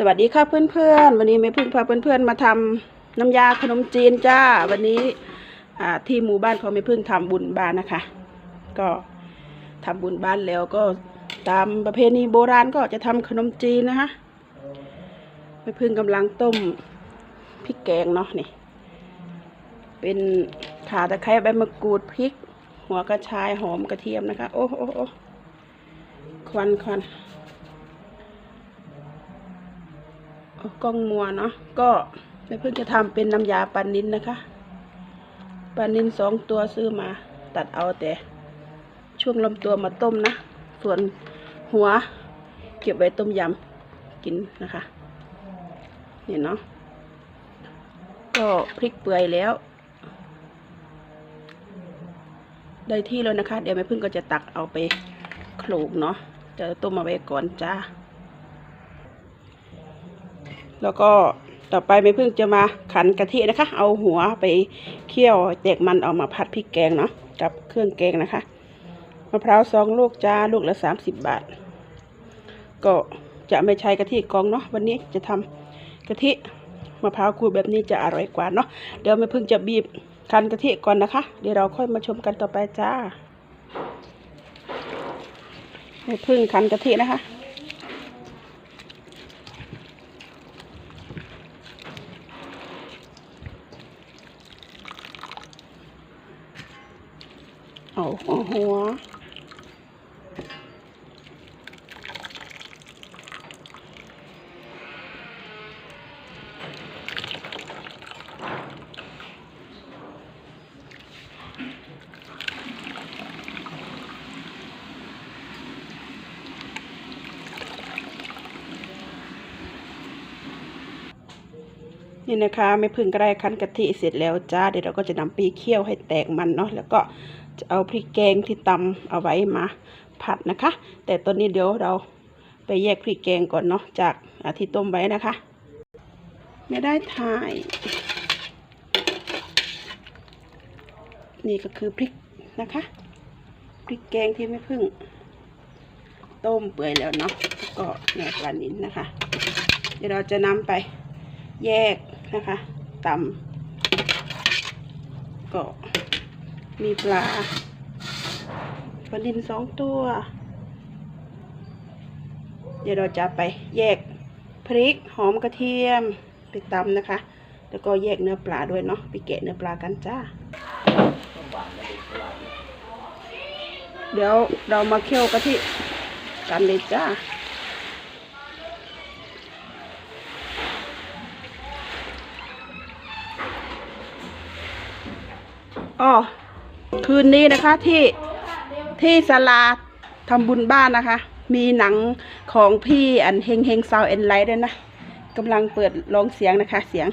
สวัสดีค่ะเพื่อนๆ วันนี้แม่พึ่งพาเพื่อนๆมาทำน้ำยาขนมจีนจ้า วันนี้ที่หมู่บ้านของแม่พึ่งทำบุญบ้านนะคะ ก็ทำบุญบ้านแล้วก็ตามประเพณีโบราณก็จะทำขนมจีนนะคะแม่พึ่งกำลังต้มพริกแกงเนาะนี่ เป็นข่าตะไคร้ใบมะกรูดพริก หัวกระชายหอมกระเทียมนะคะ โอ้โอ้โอ้ควันควัน เอา กล้องมัวเนาะก็แม่เพิ่งจะทำเป็นน้ำยาปลานินนะคะปลานินสองตัวซื้อมาตัดเอาแต่ช่วงลำตัวมาต้มนะ ส่วนหัวเก็บไว้ต้มยำกินนะคะเนี่เนาะก็พริกเปื่อยแล้ว ได้ที่แล้วนะคะ เดี๋ยวแม่พึ่งก็จะตักเอาไปโขลกเนาะจะต้มมาไว้ก่อนจ้า แล้วก็ต่อไปแม่พึ่งจะมาขันกะทินะคะ เอาหัวไปเคี่ยวแตกมันเอามาผัดพริกแกงเนาะกับเครื่องแกงนะคะมะพร้าวสองลูกจ้าลูกละสามสิบบาท ก็จะไม่ใช้กะทิกองเนาะวันนี้จะทำกะทิมะพร้าวขูดแบบนี้จะอร่อยกว่าเนาะเดี๋ยวแม่พึ่งจะบีบคันกะทิก่อนนะคะ เดี๋ยวเราค่อยมาชมกันต่อไปจ้าแม่พึ่งคันกะทินะคะ หัวหัว นี่นะคะไม่พึ่งก็ได้คั้นกะทิเสร็จแล้วจ้าเดี๋ยวเราก็จะนำไปเคี่ยวให้แตกมันเนาะแล้วก็ จะเอาพริกแกงที่ตำเอาไว้มาผัดนะคะ แต่ตอนนี้เดี๋ยวเราไปแยกพริกแกงก่อนเนาะจากที่ต้มไว้นะคะ ไม่ได้ถ่าย นี่ก็คือพริกนะคะพริกแกงที่ไม่พึ่ง ต้มเปื่อยแล้วเนาะก็เนื้อปลานิลนะคะ เดี๋ยวเราจะนำไปแยกนะคะตำก็ มีปลาปลาดินสองตัว เดี๋ยวเราจะไปแยกพริกหอมกระเทียมไปตำนะคะ แล้วก็แยกเนื้อปลาด้วยเนาะไปแกะเนื้อปลากันจ้า เดี๋ยวเรามาเคี่ยวกะทิกันเลยจ้าอ๋อ คืนนี้นะคะที่ที่สลาทำบุญบ้านนะคะ มีหนังของพี่อันเฮงเฮงซาวเอ็นไลท์ด้วยนะกำลังเปิดร้องเสียงนะคะ เสียง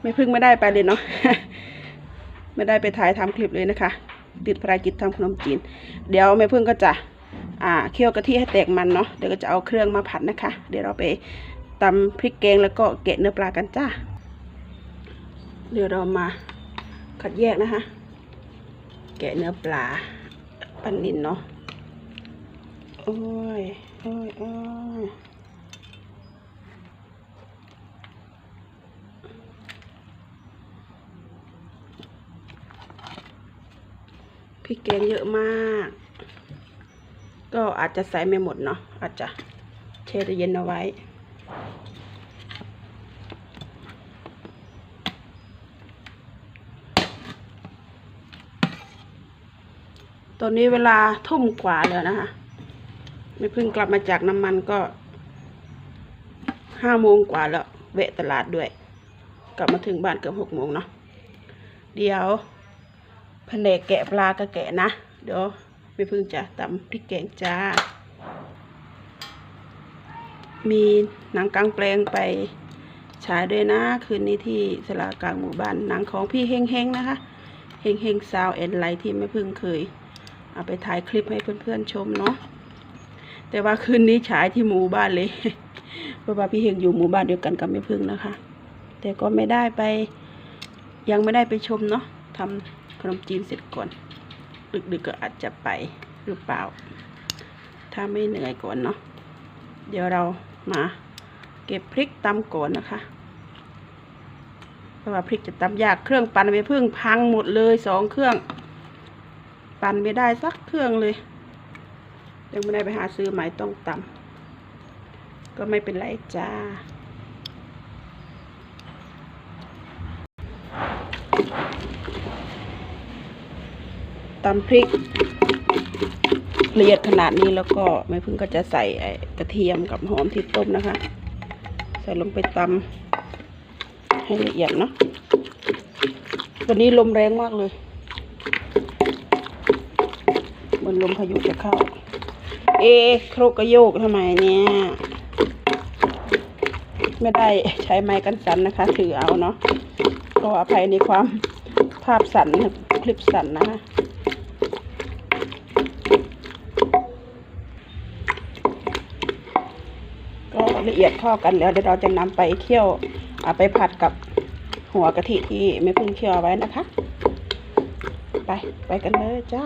ไม่พึ่งไม่ได้ไปเลยเนาะไม่ได้ไปถ่ายทำคลิปเลยนะคะ ติดภารกิจทำขนมจีน เดี๋ยวแม่พึ่งก็จะอ่าเคี่ยวกะทิให้แตกมันเนาะเดี๋ยวก็จะเอาเครื่องมาผัดนะคะ เดี๋ยวเราไปตำพริกแกงแล้วก็แกะเนื้อปลากันจ้าเดี๋ยวเรามาคัดแยกนะคะ กะเนื้อปลาปันนินเนาะโอ้ยโอ้ยโอ้ยพริกแกงเยอะมาก ก็อาจจะใส่ไม่หมดเนาะอาจจะแช่ตู้เย็นเอาไว้ ตอนนี้เวลาทุ่มกว่าแล้วนะคะไม่เพิ่งกลับมาจากน้ำมันก็ห้าโมงกว่าแล้วแวะตลาดด้วย กลับมาถึงบ้านเกือบหกโมงเนาะเดี๋ยวแผนกแกะปลาก็แกะนะ เดี๋ยวไม่เพิ่งจะตำพริกแกงจ้า มีหนังกลางแปลงไปฉายด้วยนะ คืนนี้ที่สลากลางหมู่บ้านหนังของพี่เฮงเฮงๆนะคะเฮงเฮงซาวเอ็นไลท์ที่ไม่เพิ่งเคย เอาไปถ่ายคลิปให้เพื่อนๆชมเนาะแต่ว่าคืนนี้ฉายที่หมู่บ้านเลยเพราะว่าพี่เฮงอยู่หมู่บ้านเดียวกันกับแม่พึ่งนะคะ แต่ก็ไม่ได้ไป ยังไม่ได้ไปชมเนาะทำขนมจีนเสร็จก่อนดึกๆก็อาจจะไปหรือเปล่า ถ้าไม่เหนื่อยก่อนเนาะเดี๋ยวเรามาเก็บพริกตำก่อนนะคะเพราะว่าพริกจะตำยากเครื่องปั่นไปพึ่งพังหมดเลยสองเครื่อง ปั่นไม่ได้สักเครื่องเลยยังไม่ได้ไปหาซื้อใหมต้องตำก็ไม่เป็นไรจ้า ตำพริกละเอียดขนาดนี้แล้วก็แม่พึ่งก็จะใส่กระเทียมกับหอมที่ต้มนะคะ ใส่ลงไปตำให้ละเอียดเนาะวันนี้ลมแรงมากเลยเหมือ นลมพายุจะเข้า เอะโครกกระโยกทำไมเนี่ย ไม่ได้ใช้ไม้กันสั่นนะคะ ถือเอาเนาะขออภัยในความภาพสั่นคลิปสั่นนะคะก็ละเอียดเข้ากันแล้วเดี๋ยวเราจะนำไปเคี่ยวเอาไปผัดกับหัวกะทิที่แม่พึ่งเคี่ยวไว้นะคะ ไป ไปกันเลยจ้า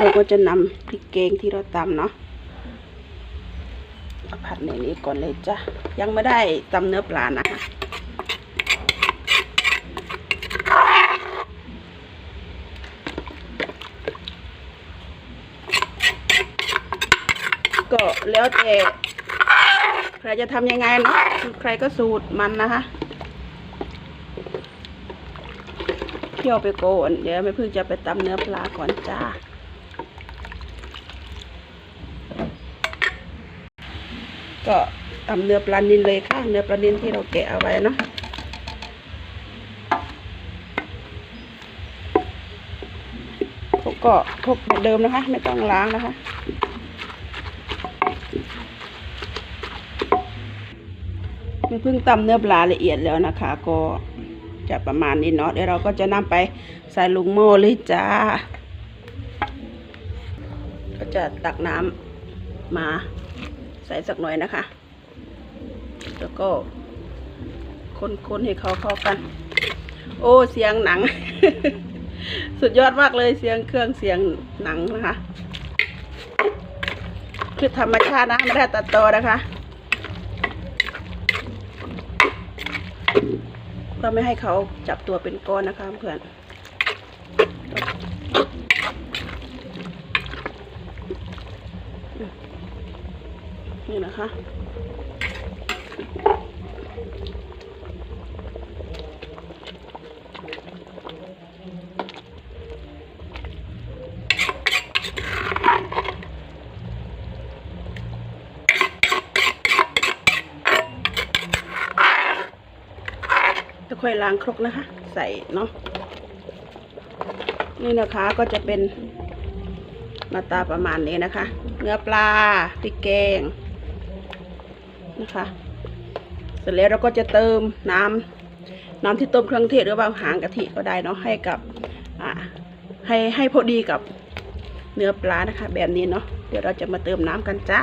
เราก็จะนำพริกแกงที่เราตำเนาะมาผัดในนี้ก่อนเลยจ้ายังไม่ได้ตำเนื้อปลานะก็แล้วแต่ใครจะทำยังไงเนาะใครก็สูตรมันนะคะเคี่ยวไปโกนเดี๋ยวแม่พึ่งจะไปตำเนื้อปลาก่อนจ้า ก็ตำเนื้อปลานินเลยค่ะ เนื้อปลานินที่เราแกะเอาไว้เนาะพวกก็พวกเหมือนเดิมนะคะ ไม่ต้องล้างนะคะ เพิ่งตำเนื้อปลาละเอียดแล้วนะคะ ก็จะประมาณนี้เนาะเดี๋ยวเราก็จะนำไปใส่ลุงโม่เลยจ้า ก็จะตักน้ำมา ใส่สักหน่อยนะคะ แล้วก็ คนๆให้เขาเข้ากัน โอ้เสียงหนัง สุดยอดมากเลยเสียงเครื่องเสียงหนังนะคะคือธรรมชาตินะไม่ได้ตัดต่อนะคะก็ไม่ให้เขาจับตัวเป็นก้อนนะคะเพื่อน นะคะ จะค่อยล้างครกนะคะ ใส่เนาะนี่นะคะก็จะเป็นหน้าตาประมาณนี้นะคะ เนื้อปลาพริกแกง นะคะ เสร็จแล้วเราก็จะเติมน้ำน้ำที่ต้มเครื่องเทศหรือว่าหางกะทิก็ได้เนาะให้กับให้ให้พอดีกับเนื้อปลานะคะ แบบนี้เนาะเดี๋ยวเราจะมาเติมน้ำกันจ้า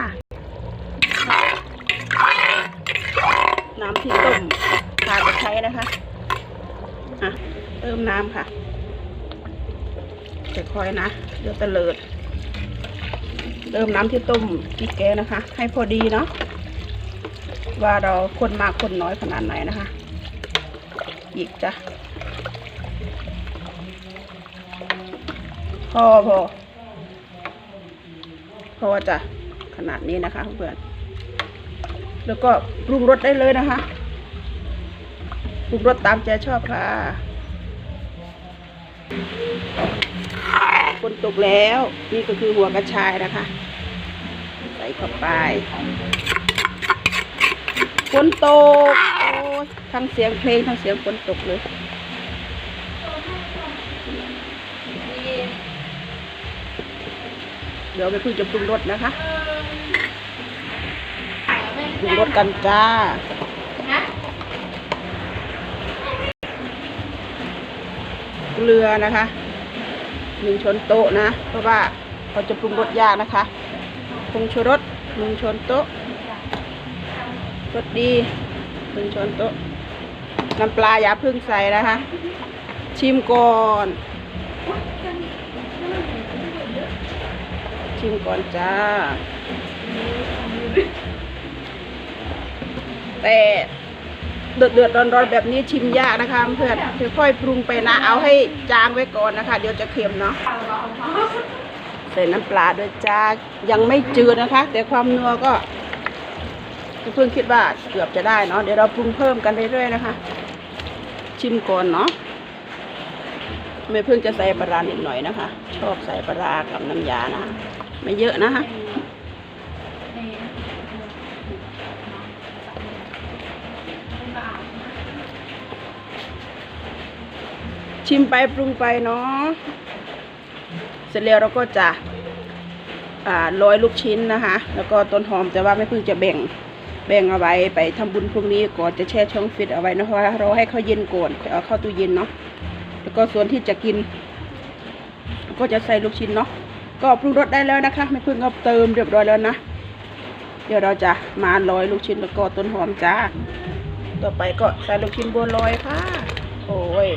น้ำที่ต้มขาตะไคร้นะคะอะเติมน้ำค่ะจะคอยนะเดี๋ยวตะเลิดเติมน้ำที่ต้มพริกแกงนะคะ ให้พอดีเนาะ ว่าเราคนมากคนน้อยขนาดไหนนะคะอีกจ้ะพอพอพอจ้ะขนาดนี้นะคะเพื่อนแล้วก็ปรุงรสได้เลยนะคะปรุงรสตามใจชอบค่ะคนตกแล้ว นี่ก็คือหัวกระชายนะคะ ใส่เข้าไป ฝนตกโอ้ยทั้งเสียงเพลงทั้งเสียงฝนตกเลย เดี๋ยวไปพึ่งจะปรุงรสนะคะปรุงรสกันจ้าเกลือนะคะหนึ่งช้อนโต๊ะนะ เพราะว่าเราจะปรุงรสยากนะคะผงชูรสหนึ่งช้อนโต๊ะ รสดีหนึ่งช้อนโต๊ะน้ำปลาอย่าเพึ่งใส่นะคะ ชิมก่อน ชิมก่อนจ้า แต่เดือดเดือดร้อนร้อนแบบนี้ชิมยากนะคะเพื่อนค่อยๆปรุงไปนะเอาให้จางไว้ก่อนนะคะ เดี๋ยวจะเค็มเนาะใส่น้ำปลาด้วยจ้ายังไม่จืดนะคะ แต่ความนัวก็ เพิ่งคิดว่าเกือบจะได้เนาะเดี๋ยวเราปรุงเพิ่มกันเรื่อยๆนะคะ ชิมก่อนเนาะไม่เพิ่งจะใส่ปลาร้านิดหน่อยนะคะ ชอบใส่ปลากับน้ำยานะ ไม่เยอะนะคะชิมไปปรุงไปเนาะเสร็จแล้วเราก็จะอ่าโรยลูกชิ้นนะคะ แล้วก็ต้นหอมแต่ว่าไม่เพิ่งจะแบ่ง แบ่งเอาไว้ไปทำบุญพรุ่งนี้ก่อนจะแช่ช่องฟิตเอาไว้นะเพราะเราให้เขาเย็นก่อนเอาเข้าตู้เย็นเนาะแล้วก็ส่วนที่จะกิน ก็จะใส่ลูกชิ้นเนาะก็ปรุงรสได้แล้วนะคะไม่เพิ่งก็เติมเรียบร้อยแล้วนะเดี๋ยวเราจะมาโรยลูกชิ้นแล้วก็ต้นหอมจ้าต่อไปก็ใส่ลูกชิ้นบัวลอยค่ะ โอ้ย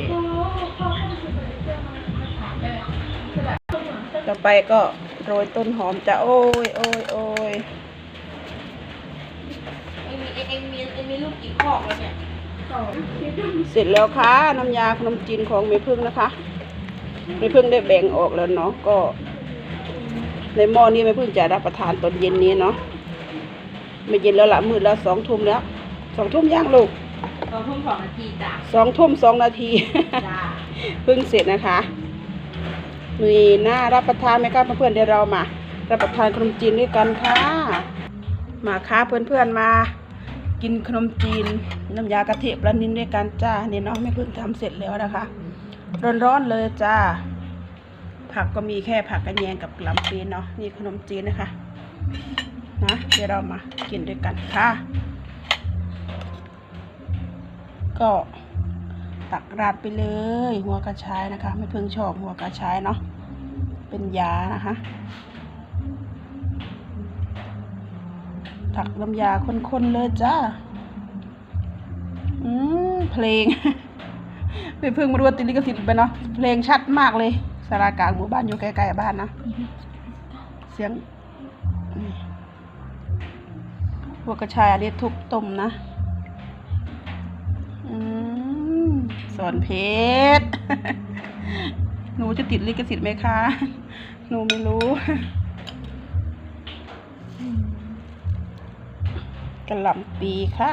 ต่อไปก็โรยต้นหอมจะโอ้ยโอ้ยโอ้ย เองมีเองมีเองมี ลูกกี่คอกแล้วเนี่ยเสร็จแล้วค่ะน้ำยาขนมจีนของเมพึ่งนะคะเมพึ่งได้แบ่งออกแล้วเนาะก็ ในหม้อนี้เมพึ่งจะรับประทานตอนเย็นนี้เนาะไม่เย็นแล้วละมืดแล้วสองทุ่มแล้วสองทุ่มย่างลูกตอนทุ่มสองนาทีจ้ะสองทุ่มสองนาทีจ้าเพิ่งเสร็จนะคะ มีหน้ารับประทานไหมครับเพื่อนๆเดี๋ยวเรามา รับประทานขนมจีนด้วยกันค่ะ มาค่ะเพื่อนๆมา กินขนมจีนน้ำยากะทิปลานินด้วยกันจ้านี่เนาะไม่เพิ่งทำเสร็จแล้วนะคะ ร้อนๆเลยจ้า ผักก็มีแค่ผักกระแยงกับกล่ำปีเนาะนี่ขนมจีนนะคะนะเดี๋ยวเรามากินด้วยกันค่ะ ก็ตักราดไปเลย หัวกระชายนะคะ ไม่เพิ่งชอบหัวกระชายเนาะเป็นยานะคะ ตักน้ำยาข้นๆเลยจ้า อืมเพลงไม่เพิ่งมารู้ว่าติดลิขสิทธิ์ไปเนาะเพลงชัดมากเลยสารากลางหมู่บ้านอยู่ใกล้ๆบ้านนะ เสียงหัวกระชายอันนี้ทุบต้มนะอืมสอนเพชรหนูจะติดลิขสิทธิ์ไหมคะ หนูไม่รู้ กระหล่ำปีค่ะ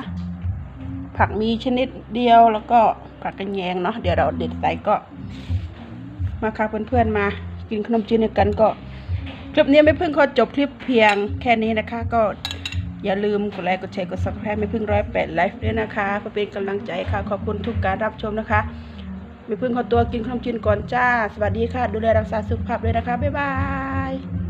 ผักมีชนิดเดียวแล้วก็ผักกระแยงเนาะเดี๋ยวเราเด็ดใส่ก็มาค่ะเพื่อนๆมา กินขนมจีนด้วยกันก็คลิปนี้ไม่เพิ่งขอจบคลิปเพียงแค่นี้นะคะ ก็อย่าลืมกดไลค์กดแชร์กด subscribe ไม่เพิ่งร้อยแปดไลฟ์ด้วยนะคะเพื่อเป็นกำลังใจค่ะ ขอบคุณทุกการรับชมนะคะไม่เพิ่งขอตัวกินขนมจีนก่อนจ้า สวัสดีค่ะ ดูแลรักษาสุขภาพด้วยนะคะ บ๊ายบาย